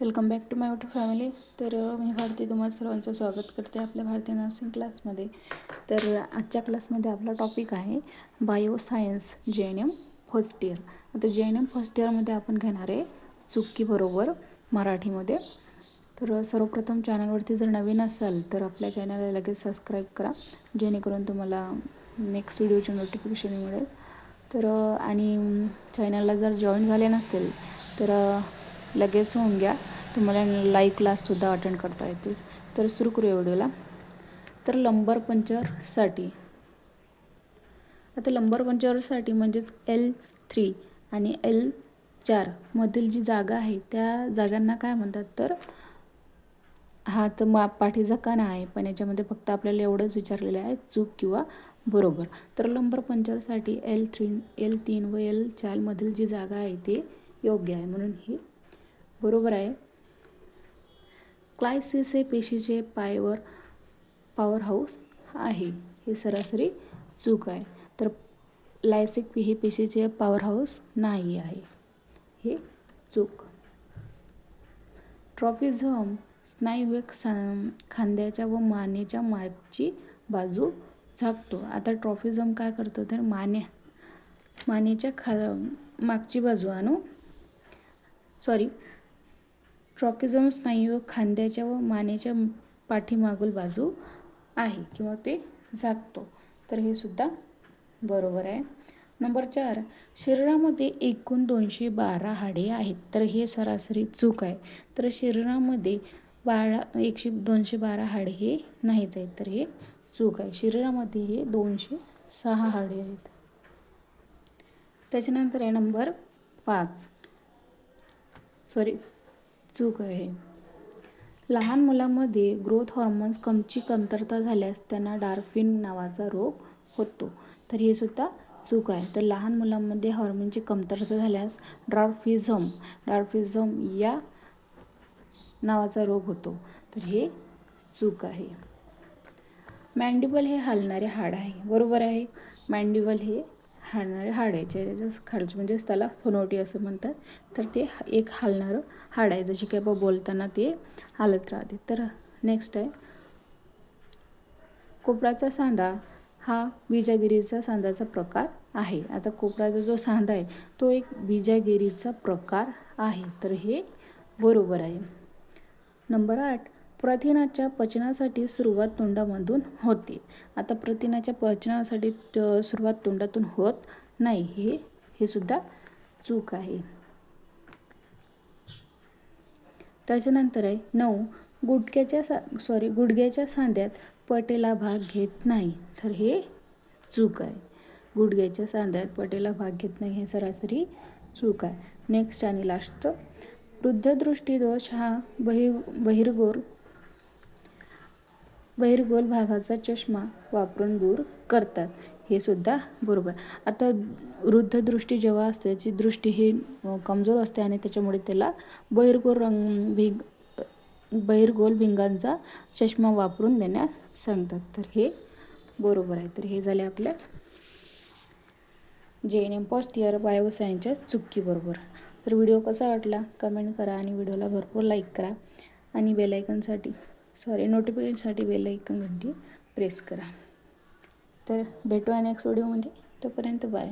Welcome back to my water family तर मी भारती तुम्हाला सर्वांचं स्वागत करते आपल्या भारतीय नर्सिंग क्लासमध्ये तर आजच्या क्लासमध्ये आपला टॉपिक आहे bio science J N M first year आता जे एन एम फर्स्ट इयरमध्ये आपण घेणार आहे चुकीबरोबर मराठीमध्ये. तर सर्वप्रथम चॅनलवरती जर नवीन असाल तर आपल्या चॅनलला लगेच सबस्क्राईब करा. जेणेकरून तुम्हाला नेक्स्ट व्हिडिओचे नोटिफिकेशन मिळेल. तर आणि चॅनलला जर जॉईन झाले नसतील तर लगेच होऊन घ्या. तुम्हाला लाईव्ह क्लाससुद्धा अटेंड करता येतील. तर सुरू करूया व्हिडिओला. तर लंबर पंचरसाठी आता लंबर पंचरसाठी म्हणजेच एल थ्री आणि एल चारमधील जी जागा आहे त्या जागांना काय म्हणतात? तर हा तर मा पाठीचा कणा आहे पण याच्यामध्ये फक्त आपल्याला एवढंच विचारलेलं आहे चूक किंवा बरोबर. तर लंबर पंचरसाठी एल थ्री एल तीन व एल चारमधील जी जागा आहे ते योग्य आहे. म्हणून ही बरोबर आहे. क्लायसिस हे पेशीचे पायवर पॉवर हाऊस आहे. हे सरासरी चूक आहे. तर लायसिक हे पेशीचे पॉवर हाऊस नाही आहे. हे चूक. ट्रॉपिझम स्नायू एक खांद्याच्या व मानेच्या मागची बाजू झाकतो. आता ट्रॉफिझम काय करतो? तर माने मानेच्या खा मागची बाजू आणू. सॉरी ट्रॉकिझम स्नायू खांद्याच्या व मानेच्या पाठीमागील बाजू आहे किंवा ते झाकतो तर हे सुद्धा बरोबर आहे. नंबर चार शरीरामध्ये एकूण दोनशे बारा हाडे आहेत. तर हे सरासरी चूक आहे. तर शरीरामध्ये बारा एकशे दोनशे बारा हाडे हे नाहीच आहेत. तर हे चूक आहे. शरीरामध्ये हे दोनशे सहा हाडे आहेत. त्याच्यानंतर आहे नंबर पाच. सॉरी चूक आहे. लहान मुलांमध्ये ग्रोथ हॉर्मोन्स कमची कमतरता झाल्यास त्यांना डार्फिन नावाचा रोग होतो. तर हे सुद्धा चूक आहे. तर लहान मुलांमध्ये हॉर्मोनची कमतरता झाल्यास डार्फिझम डार्फिझम या नावाचा रोग होतो. तर हे चूक आहे. मँडिबल हे हलणारे हाड आहे. बरोबर आहे? मँडिबल हे हलणारे हाड आहे चेहऱ्याच्या खालचं म्हणजेच त्याला फोनोटी असं म्हणतात. तर ते एक हालणारं हाड आहे. जशी की आपण बोलताना ते हालत राहते. तर नेक्स्ट आहे. कोपराचा सांधा हा बीजागिरीचा सांधाचा प्रकार आहे. आता कोपराचा जो सांधा आहे तो एक बीजागिरीचा प्रकार आहे. तर हे बरोबर आहे. नंबर आठ. प्रथिनाच्या पचनासाठी सुरुवात तोंडामधून होते. आता प्रथिनाच्या पचनासाठी सुरुवात तोंडातून होत नाही. हे हे सुद्धा चूक आहे. त्याच्यानंतर आहे नऊ. गुडघ्याच्या सा सॉरी गुडघ्याच्या सांध्यात पटेला भाग घेत नाही. तर हे चूक आहे. गुडघ्याच्या सांध्यात पटेला भाग घेत नाही हे सरासरी चूक आहे. नेक्स्ट आणि लास्टचं वृद्धदृष्टी दोष हा बहि बहिर्गोर बहिर्गोल भागाचा चष्मा वापरून दूर करतात. हे सुद्धा बरोबर. आता वृद्ध दृष्टी जेव्हा असते त्याची दृष्टी ही कमजोर असते आणि त्याच्यामुळे त्याला बहिर्गोल रंग भिंग बहिर्गोल भिंगांचा चष्मा वापरून देण्यास सांगतात. तर हे बरोबर आहे. तर हे झाले आपल्या जे एन एम फर्स्ट इयर बायोसायन्सच्या चुकीबरोबर तर व्हिडिओ कसा वाटला? कमेंट करा आणि व्हिडिओला भरपूर लाईक करा आणि बेलायकनसाठी सॉरी नोटिफिकेशनसाठी बेलायकन घंटी प्रेस करा. तर भेटूया नेक्स्ट व्हिडिओमध्ये तोपर्यंत बाय